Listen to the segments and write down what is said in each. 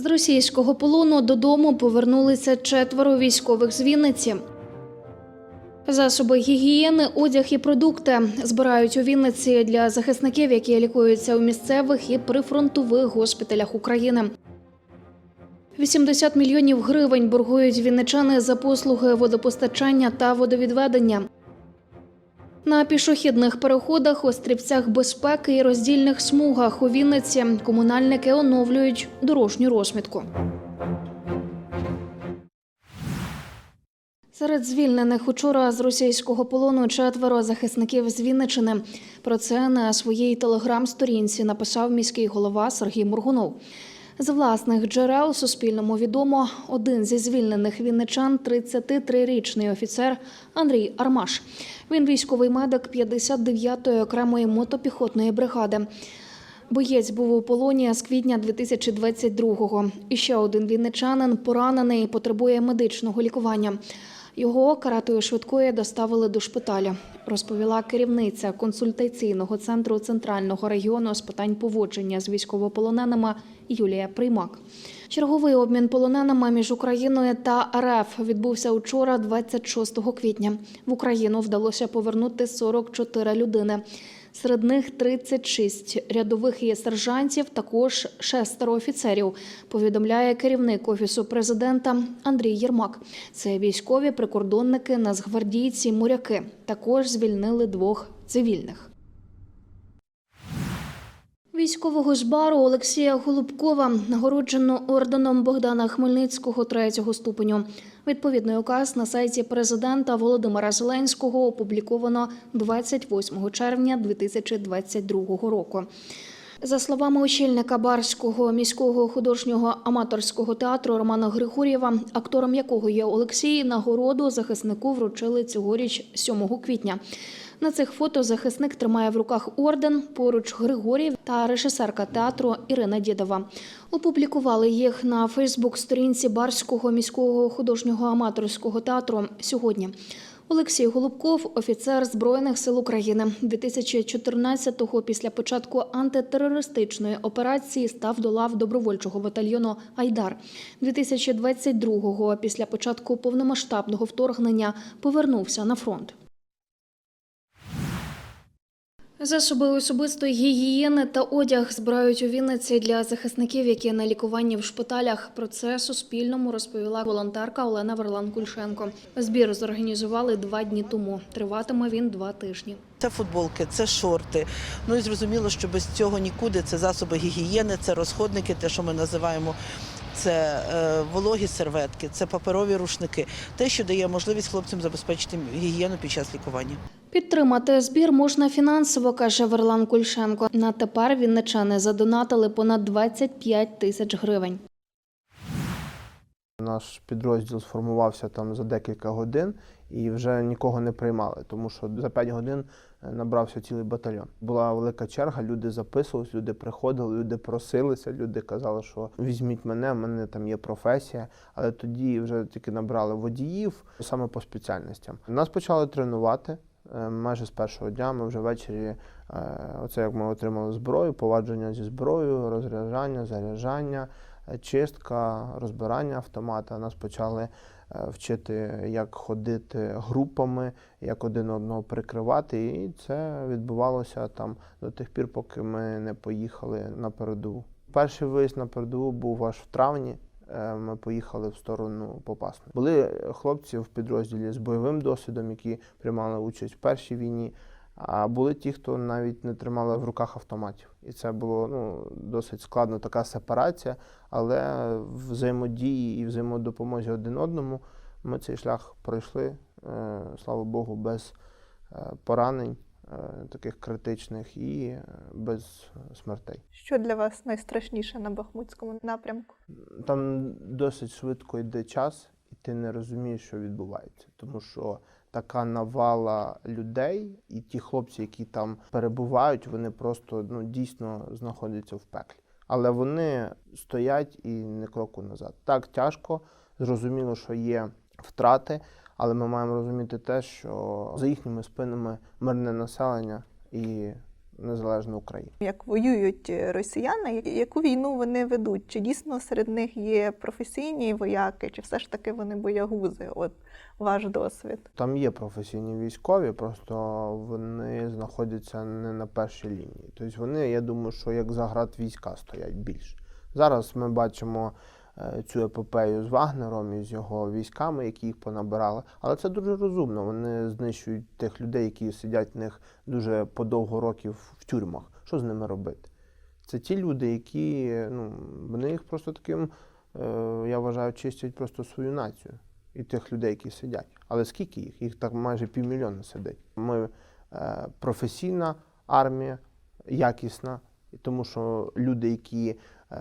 З російського полону додому повернулися четверо військових з Вінниці. Засоби гігієни, одяг і продукти збирають у Вінниці для захисників, які лікуються у місцевих і прифронтових госпіталях України. 80 мільйонів гривень боргують вінничани за послуги водопостачання та водовідведення. На пішохідних переходах, острівцях безпеки і роздільних смугах у Вінниці комунальники оновлюють дорожню розмітку. Серед звільнених учора з російського полону четверо захисників з Вінничини. Про це на своїй телеграм-сторінці написав міський голова Сергій Мургунов. З власних джерел Суспільному відомо, один зі звільнених вінничан – 33-річний офіцер Андрій Армаш. Він військовий медик 59-ї окремої мотопіхотної бригади. Боєць був у полоні з квітня 2022-го. І ще один вінничанин поранений, потребує медичного лікування. Його каратою швидкої доставили до шпиталю, розповіла керівниця консультаційного центру центрального регіону з питань поводження з військовополоненими Юлія Приймак. Черговий обмін полоненими між Україною та РФ відбувся учора, 26 квітня. В Україну вдалося повернути 44 людини. Серед них 36 рядових і сержантів, також шестеро офіцерів. Повідомляє керівник офісу президента Андрій Єрмак. Це військові прикордонники, нацгвардійці, моряки. Також звільнили двох цивільних. Військового ж бару Олексія Голубкова нагороджено орденом Богдана Хмельницького третього ступеню. Відповідний указ на сайті президента Володимира Зеленського опубліковано 28 червня 2022 року. За словами очільника Барського міського художнього аматорського театру Романа Григорєва, актором якого є Олексій, нагороду захиснику вручили цьогоріч 7 квітня. На цих фото захисник тримає в руках орден, поруч Григорів та режисерка театру Ірина Дідова. Опублікували їх на Фейсбук-сторінці Барського міського художнього аматорського театру сьогодні. Олексій Голубков, офіцер Збройних сил України, 2014-го після початку антитерористичної операції став до лав добровольчого батальйону Айдар. 2022-го після початку повномасштабного вторгнення повернувся на фронт. Засоби особистої гігієни та одяг збирають у Вінниці для захисників, які на лікуванні в шпиталях. Про це Суспільному розповіла волонтерка Олена Верлан Кульшенко. Збір зорганізували два дні тому. Триватиме він два тижні. Це футболки, це шорти. Ну і зрозуміло, що без цього нікуди. Це засоби гігієни, це розходники, те, що ми називаємо. Це е, вологі серветки, це паперові рушники, те, що дає можливість хлопцям забезпечити гігієну під час лікування. Підтримати збір можна фінансово, каже Верлан Кульшенко. На тепер вінничани задонатили понад 25 тисяч гривень. Наш підрозділ сформувався там за декілька годин і вже нікого не приймали, тому що за 5 годин е, набрався цілий батальйон. Була велика черга, люди записувалися, люди приходили, люди просилися, люди казали, що візьміть мене, в мене там є професія. Але тоді вже тільки набрали водіїв саме по спеціальностям. Нас почали тренувати. Е, Майже з першого дня ми вже ввечері, е, оце як ми отримали зброю, повадження зі зброєю, розряджання, заряджання, е, чистка, розбирання автомата. Нас почали вчити, як ходити групами, як один одного прикривати. І це відбувалося там до тих пір, поки ми не поїхали на передову. Перший виїзд на передову був аж в травні. Е, Ми поїхали в сторону Попасної. Були хлопці в підрозділі з бойовим досвідом, які приймали участь в першій війні. А були ті, хто навіть не тримали в руках автоматів. І це було ну, досить складно така сепарація, але взаємодії і взаємодопомозі один одному ми цей шлях пройшли, е, слава Богу, без е, поранень е, таких критичних і е, без смертей. Що для вас найстрашніше на Бахмутському напрямку? Там досить швидко йде час, і ти не розумієш, що відбувається. Тому що така навала людей, і ті хлопці, які там перебувають, вони просто ну, дійсно знаходяться в пеклі. Але вони стоять і не кроку назад. Так тяжко, зрозуміло, що є втрати, але ми маємо розуміти те, що за їхніми спинами мирне населення і незалежну Україну. Як воюють росіяни, яку війну вони ведуть? Чи дійсно серед них є професійні вояки, чи все ж таки вони боягузи? От ваш досвід. Там є професійні військові, просто вони знаходяться не на першій лінії. Тобто вони, я думаю, що як заград війська стоять більше. Зараз ми бачимо цю епопею з Вагнером і з його військами, які їх понабирали. Але це дуже розумно. Вони знищують тих людей, які сидять в них дуже подовго років в тюрмах. Що з ними робити? Це ті люди, які ну, вони їх просто таким, е, я вважаю, чистять просто свою націю і тих людей, які сидять. Але скільки їх? Їх так майже півмільйона сидить. Ми е, професійна армія, якісна, тому що люди, які е,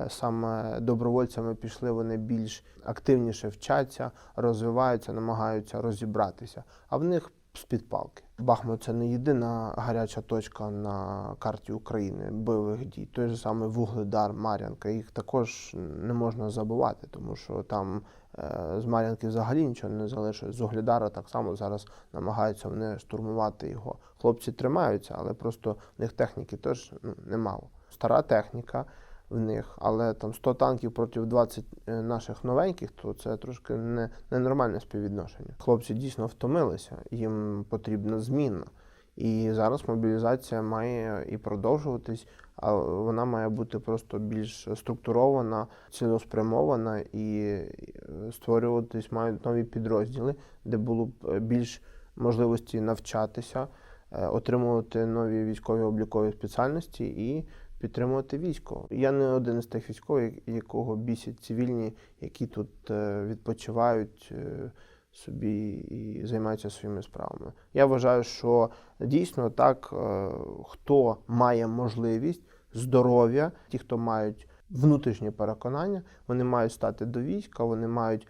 саме добровольцями пішли, вони більш активніше вчаться, розвиваються, намагаються розібратися. А в них з-під палки. Бахмут це не єдина гаряча точка на карті України бойових дій. Той же самий Вугледар, Мар'янка. Їх також не можна забувати, тому що там е, з Мар'янки взагалі нічого не залишилось. З Угледара так само зараз намагаються вони штурмувати його. Хлопці тримаються, але просто в них техніки теж ну, немало. Стара техніка в них, але там 100 танків проти 20 наших новеньких, то це трошки не, ненормальне співвідношення. Хлопці дійсно втомилися, їм потрібна зміна. І зараз мобілізація має і продовжуватись, а вона має бути просто більш структурована, цілеспрямована і е, створюватись мають нові підрозділи, де було б е, більш можливості навчатися, е, отримувати нові військові облікові спеціальності і підтримувати військо. Я не один з тих військових, якого бісять цивільні, які тут е, відпочивають е, собі і займаються своїми справами. Я вважаю, що дійсно так, е, хто має можливість, здоров'я, ті, хто мають внутрішнє переконання, вони мають стати до війська, вони мають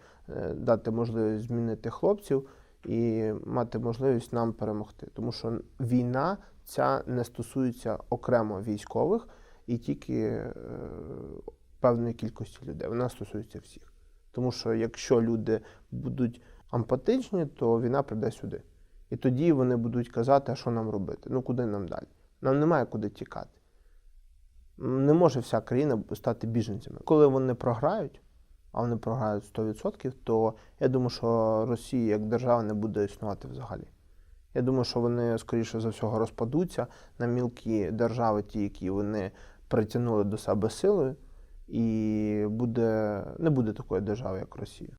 дати можливість змінити хлопців і мати можливість нам перемогти. Тому що війна ця не стосується окремо військових і тільки е, певної кількості людей. Вона стосується всіх. Тому що якщо люди будуть ампатичні, то війна прийде сюди. І тоді вони будуть казати, а що нам робити? Ну куди нам далі? Нам немає куди тікати. Не може вся країна стати біженцями. Коли вони програють, а вони програють 100%, то я думаю, що Росія як держава не буде існувати взагалі. Я думаю, що вони, скоріше за всього, розпадуться на мілкі держави, ті, які вони притягнули до себе силою, і буде, не буде такої держави, як Росія.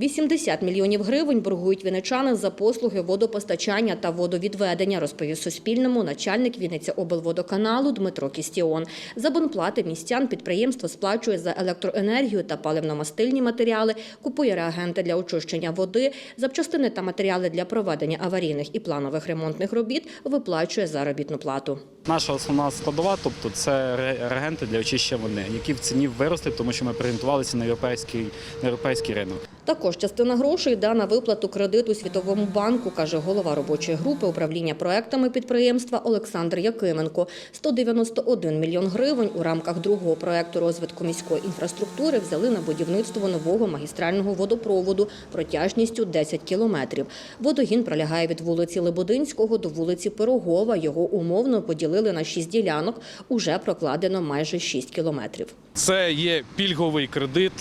80 мільйонів гривень боргують вінничани за послуги водопостачання та водовідведення, розповів Суспільному начальник Вінниця облводоканалу Дмитро Кістіон. За бонплати містян підприємство сплачує за електроенергію та паливно-мастильні матеріали, купує реагенти для очищення води, запчастини та матеріали для проведення аварійних і планових ремонтних робіт, виплачує заробітну плату. Наша основна складова, тобто це ре- реагенти для очищення води, які в ціні виросли, тому що ми орієнтувалися на європейський, на європейський ринок. Також частина грошей йде на виплату кредиту Світовому банку, каже голова робочої групи управління проектами підприємства Олександр Якименко. 191 мільйон гривень у рамках другого проекту розвитку міської інфраструктури взяли на будівництво нового магістрального водопроводу протяжністю 10 кілометрів. Водогін пролягає від вулиці Лебединського до вулиці Пирогова. Його умовно поділили на 6 ділянок. Уже прокладено майже 6 кілометрів. Це є пільговий кредит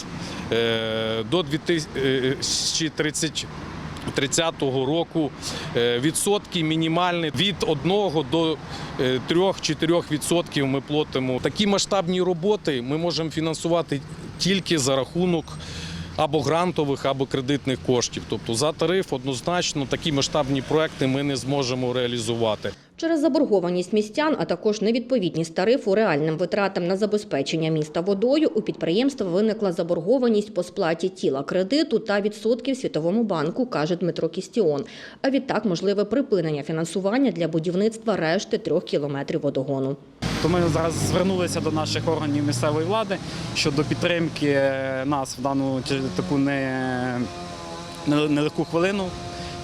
е, до 2030 30 року. Е, Відсотки мінімальні від 1 до е, 3-4 відсотків ми платимо. Такі масштабні роботи ми можемо фінансувати тільки за рахунок або грантових, або кредитних коштів. Тобто за тариф однозначно такі масштабні проекти ми не зможемо реалізувати. Через заборгованість містян, а також невідповідність тарифу реальним витратам на забезпечення міста водою, у підприємства виникла заборгованість по сплаті тіла кредиту та відсотків Світовому банку, каже Дмитро Кістіон. А відтак можливе припинення фінансування для будівництва решти трьох кілометрів водогону. То ми зараз звернулися до наших органів місцевої влади щодо підтримки е, нас в дану таку не, не- нелегку хвилину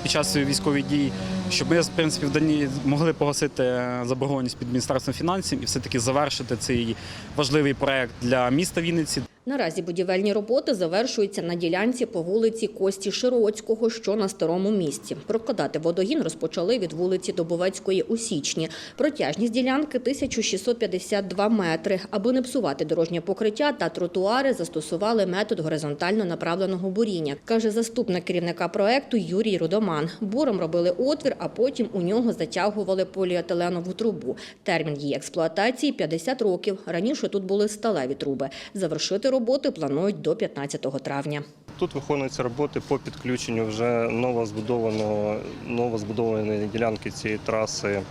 під час військових дій, щоб ми в принципі в дані могли погасити е, заборгованість під міністерством фінансів і все таки завершити цей важливий проект для міста Вінниці. Наразі будівельні роботи завершуються на ділянці по вулиці Кості Широцького, що на старому місті. Прокладати водогін розпочали від вулиці Добовецької у січні. Протяжність ділянки 1652 метри. Аби не псувати дорожнє покриття та тротуари, застосували метод горизонтально направленого буріння, каже заступник керівника проекту Юрій Рудоман. Буром робили отвір, а потім у нього затягували поліетиленову трубу. Термін її експлуатації 50 років. Раніше тут були сталеві труби. Завершити роботи планують до 15 травня. Тут виконуються роботи по підключенню вже новозбудованого новозбудованої ділянки цієї траси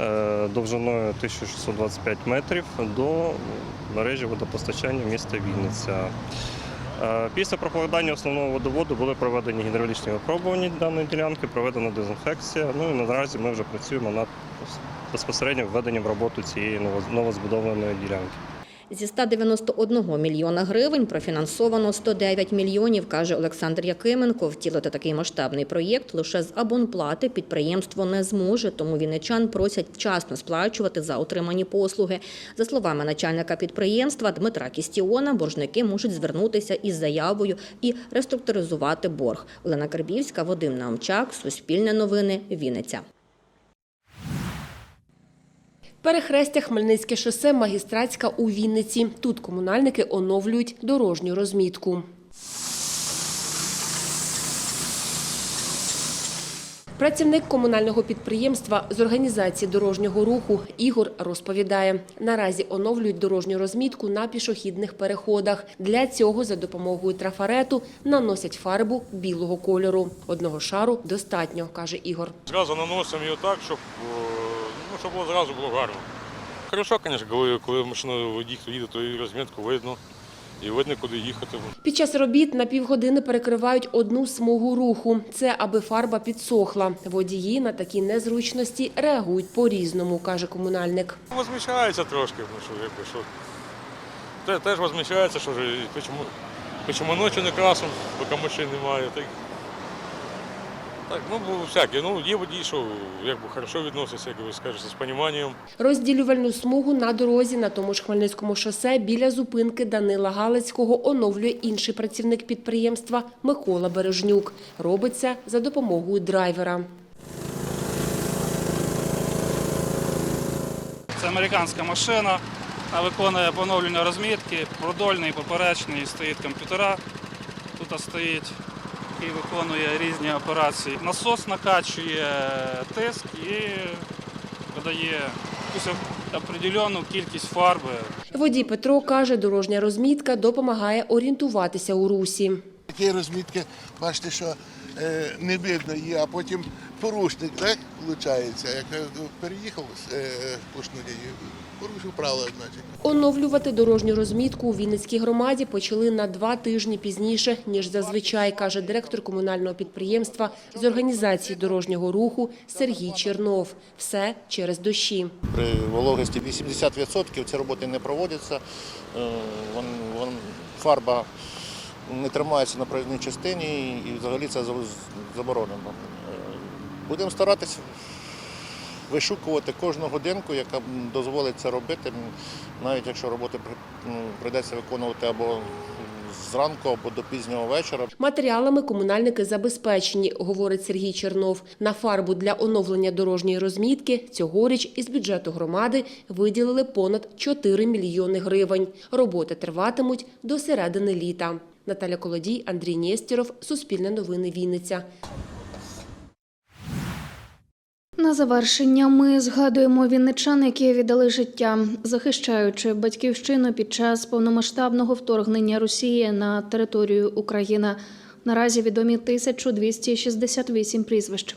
е, довжиною 1625 метрів до мережі водопостачання міста Вінниця. Е, Після прокладання основного водоводу були проведені гідравлічні випробування даної ділянки, проведена дезінфекція. Ну і наразі ми вже працюємо над безпосередньо введенням в роботу цієї новоз- новозбудованої ділянки. Зі 191 мільйона гривень профінансовано 109 мільйонів, каже Олександр Якименко. Втілити такий масштабний проєкт лише з абонплати підприємство не зможе, тому вінничан просять вчасно сплачувати за отримані послуги. За словами начальника підприємства Дмитра Кістіона, боржники можуть звернутися із заявою і реструктуризувати борг. Олена Карбівська, Вадим Наумчак, Суспільне новини, Вінниця. Перехрестя Хмельницьке шосе Магістратська у Вінниці. Тут комунальники оновлюють дорожню розмітку. Працівник комунального підприємства з організації дорожнього руху Ігор розповідає, наразі оновлюють дорожню розмітку на пішохідних переходах. Для цього за допомогою трафарету наносять фарбу білого кольору. Одного шару достатньо, каже Ігор. Зразу наносимо її так, щоб, ну, щоб було зразу було гарно. Хорошо, звісно, коли, коли машина водій хто їде, то і розмітку видно. І видно, куди їхати. Під час робіт на півгодини перекривають одну смугу руху. Це аби фарба підсохла. Водії на такі незручності реагують по-різному, каже комунальник. Возмущається трошки, ну що, якби, що. Те, теж возмущається, що чому, чому ночі не красимо, поки машин немає. Так, так ну, всяке. Ну, є водії, що якби хорошо відносяться, як ви скажете, з розумінням. Розділювальну смугу на дорозі на тому ж Хмельницькому шосе біля зупинки Данила Галицького оновлює інший працівник підприємства Микола Бережнюк. Робиться за допомогою драйвера. Це американська машина, вона виконує поновлення розмітки, продольний, поперечний, стоїть комп'ютера. Тут стоїть і виконує різні операції. Насос накачує тиск і видає определену кількість фарби. Водій Петро каже, дорожня розмітка допомагає орієнтуватися у русі. Такі розмітки, бачите, що е, не видно її, а потім порушник, так, виходить, як переїхав е, сплошну лінію, порушив правила, значить. Оновлювати дорожню розмітку у Вінницькій громаді почали на два тижні пізніше, ніж зазвичай, каже директор комунального підприємства з організації дорожнього руху Сергій Чернов. Все через дощі. При вологості 80% ці роботи не проводяться. Е, Фарба не тримається на проїзній частині і взагалі це заборонено. Е, Будемо старатися вишукувати кожну годинку, яка дозволить це робити, навіть якщо роботи при- прийдеться виконувати або зранку, або до пізнього вечора. Матеріалами комунальники забезпечені, говорить Сергій Чернов. На фарбу для оновлення дорожньої розмітки цьогоріч із бюджету громади виділили понад 4 мільйони гривень. Роботи триватимуть до середини літа. Наталя Колодій, Андрій Нєстєров, Суспільне новини Вінниця. На завершення ми згадуємо вінничан, які віддали життя, захищаючи батьківщину під час повномасштабного вторгнення Росії на територію України. Наразі відомі 1268 прізвищ.